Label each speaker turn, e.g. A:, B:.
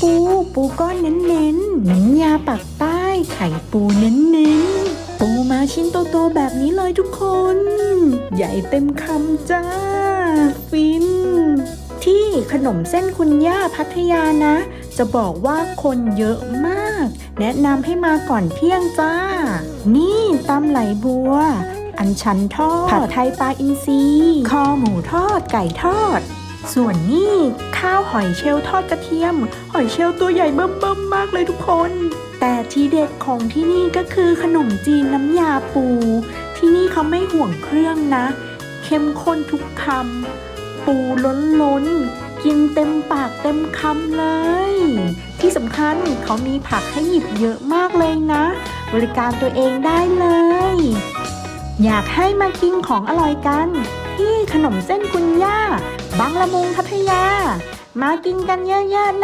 A: ปู ปูก้อนเน้นๆน้ำยาปักใต้ไข่ปูเน้นๆปูมาชิ้นโตๆแบบนี้เลยทุกคน ใหญ่เต็มคำจ้า ฟิน ที่ขนมเส้นคุณย่าพัทยานะ จะบอกว่าคนเยอะมาก แนะนำให้มาก่อนเที่ยงจ้า นี่ตำไหลบัว อันชันทอด ผัดไทยปลาอินทรีคอหมูทอดไก่ทอด ส่วนนี่ข้าวหอยเชลล์ทอดกระเทียม หอยเชลล์ตัวใหญ่เบิ่มๆมากเลยทุกคน แต่ทีเด็ดของที่นี่ก็คือขนมจีนน้ำยาปู ที่นี่เขาไม่ห่วงเครื่องนะ เข้มข้นทุกคำปูล้นล้นๆ กินเต็มปากเต็มคำเลย ที่สำคัญเขามีผักให้หยิบเยอะมากเลยนะ บริการตัวเองได้เลย อยากให้มากินของอร่อยกัน ที่ขนมเส้นคุณย่า ละมุงพัทยา มากินกันเยอะๆนะ